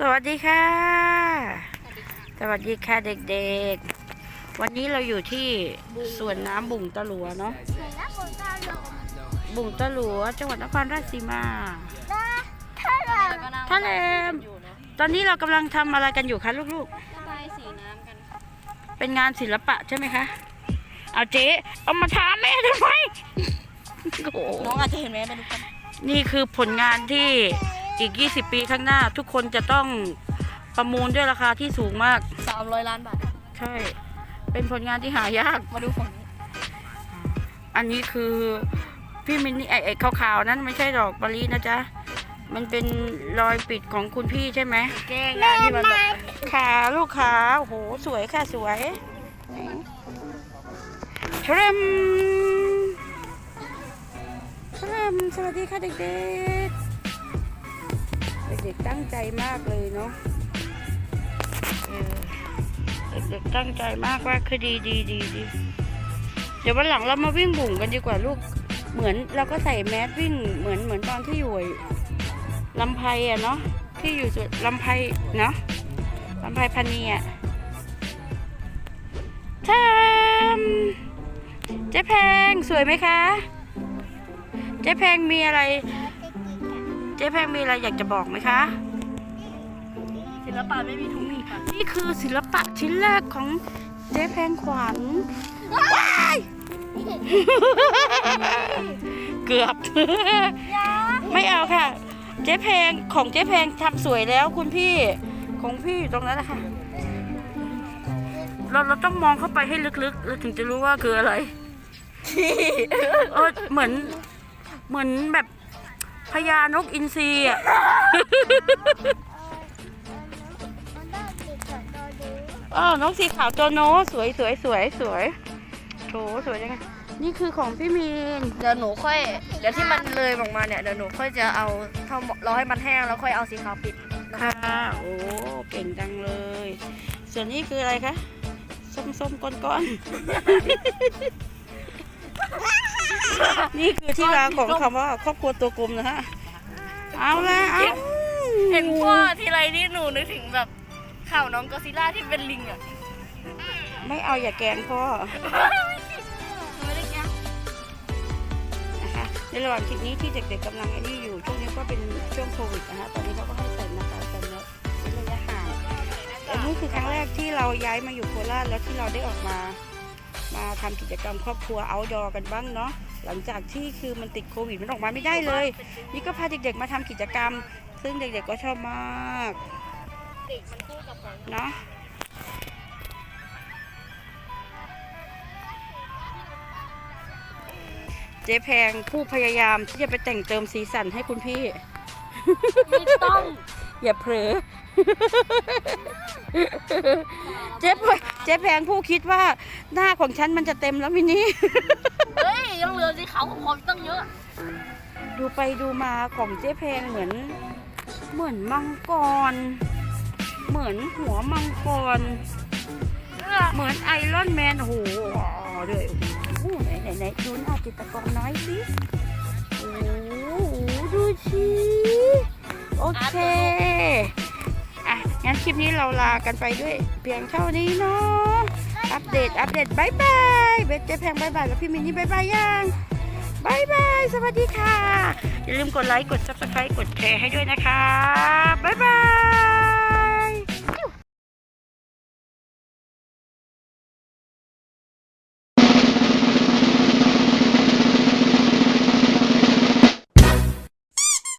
สวัสดีค่ะ สวัสดีค่ะเด็กๆ วันนี้เราอยู่ที่สวนน้ำบุ่งตะหลัวเนาะเหมือนนักบุญตาลงบุ่งตะหลัวจังหวัดนครราชสีมานะถ้าเราทะเลตอนนี้เรากำลังทำอะไรกันอยู่คะลูกระบายสีน้ำกันๆเป็นงานศิลปะใช่ไหมคะ เอาเจ๊เอามาถามแม่ทำไมโอ้โหน้องอาจจะเห็นไหมเป็นกันนี่คือผลงานที่ อีก 20 ปีข้างหน้า ทุกคนจะต้องประมูลด้วยราคาที่สูงมากสามร้อยล้านบาท ใช่ เป็นผลงานที่หายาก มาดูฝั่งนี้ อันนี้คือพี่มินนี่ไอ้ไอ้ขาวๆนั้นไม่ใช่ดอกมะลินะจ๊ะ มันเป็นรอยปิดของคุณพี่ใช่ไหมแก้งานที่มันแบบขาลูกขาโอ้โห สวยค่ะสวยทรมทรมสวัสดีค่ะเด็กๆ เด็กๆตั้งใจมากเลยเนาะเออเด็กๆตั้งใจมากว่าคือดีดีดีดีเดี๋ยววันหลังเรามาวิ่งบุ่งกันดีกว่าลูก เหมือนเราก็ใส่แมสวิ่งเหมือนเหมือนตอนที่อยู่ลำไพอะเนาะที่อยู่สุดลำไพเนาะลำไพพันนีอะทำเจ๊แพงสวยไหมคะ เจ๊แพงมีอะไร เจ๊แพงมีอะไรอยากจะบอกไหมคะ ศิลปะไม่มีทุกมีค่ะนี่คือศิลปะชิ้นแรกของเจ๊แพงขวัญว้ายเกือบ ไม่เอาค่ะ เจ๊แพงของเจ๊แพงทำสวยแล้วคุณพี่ของพี่อยู่ตรงนั้นนะคะเราเราต้องมองเข้าไปให้ลึกๆ เราถึงจะรู้ว่าคืออะไร เออเหมือน เหมือนแบบ พญานกอินทรีอะมันได้ติดกับตัวดูอ๋อนกสีขาวตัวโน้สวยสวยสวยสวยโถสวยจังไงนี่คือของพี่มีน เดี๋ยวหนูค่อย เดี๋ยวที่มันเลยออกมาเนี่ย เดี๋ยวหนูค่อยจะเอาทำรอให้มันแห้งแล้วค่อยเอาสีขาวปิดค่ะ โอ้เก่งจังเลย ส่วนนี้คืออะไรคะ ส้มส้มก้อนก้อนๆ นี่คือที่มาของคำว่าครอบครัวตัวกลมนะฮะ เอาละเอาเห็นพ่อทีไรนี่หนูนึกถึงแบบข่าวน้องกอซิล่าที่เป็นลิงอะ ไม่เอาอย่าแกล้งพ่อไม่ได้แก้นะคะในระหว่างคลิปนี้ที่เด็กๆกำลังไอ้นี่อยู่ช่วงนี้ก็เป็นช่วงโควิดนะคะตอนนี้เขาก็ให้ใส่หน้ากากกันแล้วระยะห่างอันนี้คือครั้งแรกที่เราย้ายมาอยู่โคราชแล้วที่เราได้ออกมา มาทำกิจกรรมครอบครัวเอาดอกันบ้างเนาะหลังจากที่คือมันติดโควิดมันออกมาไม่ได้เลย นี่ก็พาเด็กๆมาทำกิจกรรม ซึ่งเด็กๆก็ชอบมากเด็กมันคู่กับของเนาะเจ๊แพงผู้พยายามที่จะไปแต่งเติมสีสันให้คุณพี่ ไม่ต้อง อย่าเผลอ เจ๊แพเจ๊แพงผู้คิดว่าหน้าของฉันมันจะเต็มแล้วมินี่ เฮ้ย ยังเหลือสีขาวของผมตั้งเยอะ ดูไปดูมาของเจ๊แพงเหมือน เหมือนมังกร เหมือนหัวมังกร เหมือนไอรอนแมนโอ้โหด้วยโอ้โหไหนไหนไหนดูหน้าจิตรกรน้อยสิโอ้โหดูสิโอเคอะ งั้นคลิปนี้เราลากันไปด้วยเพียงเท่านี้เนาะอัปเดตอัปเดตบายบายเบสเจ๊แพงบายบายแล้วพี่มินนี่บายบายยังบายบายสวัสดีค่ะ อย่าลืมกดไลค์กด subscribe กดแชร์ให้ด้วยนะคะบายบาย